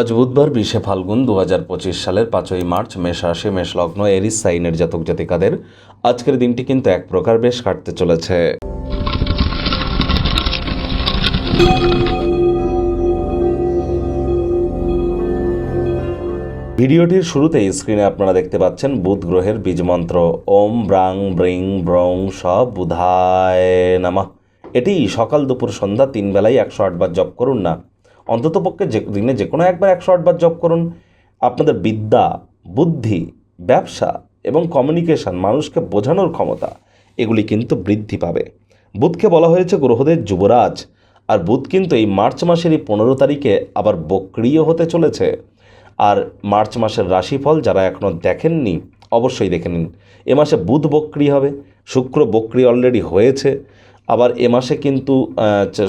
আজ বুধবার বিশে ফাল্গুন দু হাজার পঁচিশ সালের পাঁচই মার্চ, মেষ রাশি, মেষ লগ্ন, এরিস, সাইনের জাতক জাতিকাদের আজকের দিনটি কিন্তু এক প্রকার বেশ কাটতে চলেছে। ভিডিওটির শুরুতেই স্ক্রিনে আপনারা দেখতে পাচ্ছেন বুধ গ্রহের বীজমন্ত্র ওম ব্রাং ব্রিং ব্রং স বুধায় নামা। এটি সকাল দুপুর সন্ধ্যা তিন বেলায় একশো আটবার জপ করুন না অন্ততপক্ষে যে দিনে যে কোনো একবার একশো আটবার জব করুন। আপনাদের বিদ্যা, বুদ্ধি, ব্যবসা এবং কমিউনিকেশন মানুষকে বোঝানোর ক্ষমতা, এগুলি কিন্তু বৃদ্ধি পাবে। বুধকে বলা হয়েছে গ্রহদের যুবরাজ, আর বুধ কিন্তু এই মার্চ মাসেরই পনেরো তারিখে আবার বক্রিয় হতে চলেছে। আর মার্চ মাসের রাশিফল যারা এখনও দেখেননি, অবশ্যই দেখে নিন। এ মাসে বুধ বক্রি হবে, শুক্র বক্রি অলরেডি হয়েছে আবার এ মাসে কিন্তু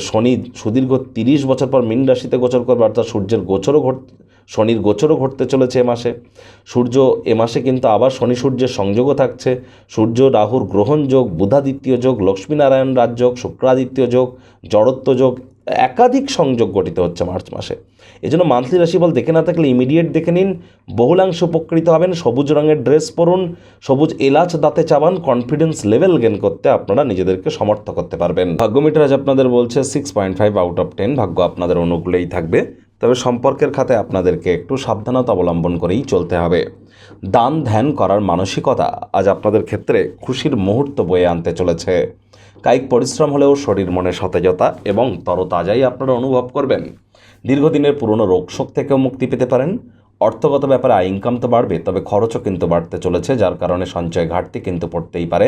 শনি সুদীর্ঘ তিরিশ বছর পর মীন রাশিতে গোচর করবে, অর্থাৎ সূর্যের গোচরও ঘট শনির গোচরও ঘটতে চলেছে এ মাসে। সূর্য এ মাসে কিন্তু আবার শনি সূর্যের সংযোগও থাকছে। সূর্য, রাহুর গ্রহণ যোগ, বুধাদিত্য যোগ, লক্ষ্মীনারায়ণ রাজযোগ শুক্রাদিত্য যোগ, জড়ত্ব যোগ একাধিক সংযোগ গঠিত হচ্ছে মার্চ মাসে। এজন্য মান্থলি রাশিফল দেখে না থাকলে ইমিডিয়েট দেখে নিন। বহুলাংশ উপকৃত হবেন। সবুজ রঙের ড্রেস পরুন। সবুজ এলাচ দাঁতে চাবান। কনফিডেন্স লেভেল গেন করতে আপনারা নিজেদেরকে সমর্থ করতে পারবেন। ভাগ্যমিটার আজ আপনাদের বলছে six point five out of ten ভাগ্য আপনাদের অনুকূলেই থাকবে। তবে সম্পর্কের খাতে আপনাদেরকে একটু সাবধানতা অবলম্বন করেই চলতে হবে। দান ধ্যান করার মানসিকতা আজ আপনাদের ক্ষেত্রে খুশির মুহূর্ত বয়ে আনতে চলেছে। কায়িক পরিশ্রম হলেও শরীর মনে সতেজতা এবং তরতাজাই আপনারা অনুভব করবেন। দীর্ঘদিনের পুরনো রোগশোক থেকেও মুক্তি পেতে পারেন। অর্থগত ব্যাপারে আয় ইনকাম তো বাড়বে, তবে খরচও কিন্তু বাড়তে চলেছে, যার কারণে সঞ্চয় ঘাটতি কিন্তু পড়তেই পারে।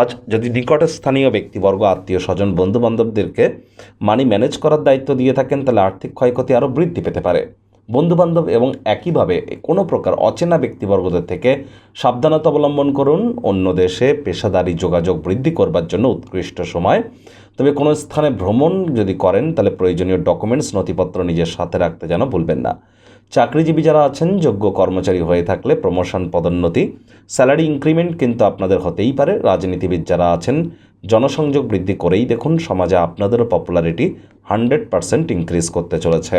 আজ যদি নিকট স্থানীয় ব্যক্তিবর্গ, আত্মীয় স্বজন, বন্ধুবান্ধবদেরকে মানি ম্যানেজ করার দায়িত্ব দিয়ে থাকেন, তাহলে আর্থিক ক্ষয়ক্ষতি আরও বৃদ্ধি পেতে পারে। বন্ধুবান্ধব এবং একইভাবে কোনো প্রকার অচেনা ব্যক্তিবর্গদের থেকে সাবধানতা অবলম্বন করুন, অন্য দেশে পেশাদারি যোগাযোগ বৃদ্ধি করবার জন্য উৎকৃষ্ট সময়। তবে কোনো স্থানে ভ্রমণ যদি করেন, তাহলে প্রয়োজনীয় ডকুমেন্টস, নথিপত্র নিজের সাথে রাখতে যেন ভুলবেন না। চাকরিজীবী যারা আছেন, যোগ্য কর্মচারী হয়ে থাকলে প্রমোশন পদোন্নতি, স্যালারি ইনক্রিমেন্ট কিন্তু আপনাদের হতেই পারে। রাজনীতিবিদ যারা আছেন, জনসংযোগ বৃদ্ধি করেই দেখুন, সমাজে আপনাদেরও পপুলারিটি হান্ড্রেড পারসেন্ট ইনক্রিজ করতে চলেছে।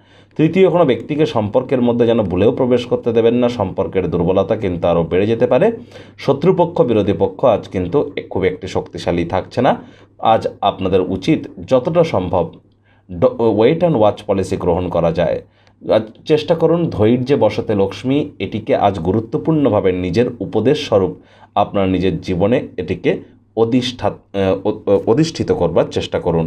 তৃতীয়, কোনো ব্যক্তিকে সম্পর্কের মধ্যে যেন ভুলেও প্রবেশ করতে দেবেন না, সম্পর্কের দুর্বলতা কিন্তু আরও বেড়ে যেতে পারে। শত্রুপক্ষ, বিরোধী পক্ষ আজ কিন্তু খুব একটি শক্তিশালী থাকছে না। আজ আপনাদের উচিত যতটা সম্ভব ওয়েট অ্যান্ড ওয়াচ পলিসি গ্রহণ করা যায়। চেষ্টা করুন ধৈর্যে বসতে লক্ষ্মী, এটিকে আজ গুরুত্বপূর্ণভাবে নিজের উপদেশ স্বরূপ আপনার নিজের জীবনে এটিকে অধিষ্ঠা অধিষ্ঠিত করবার চেষ্টা করুন।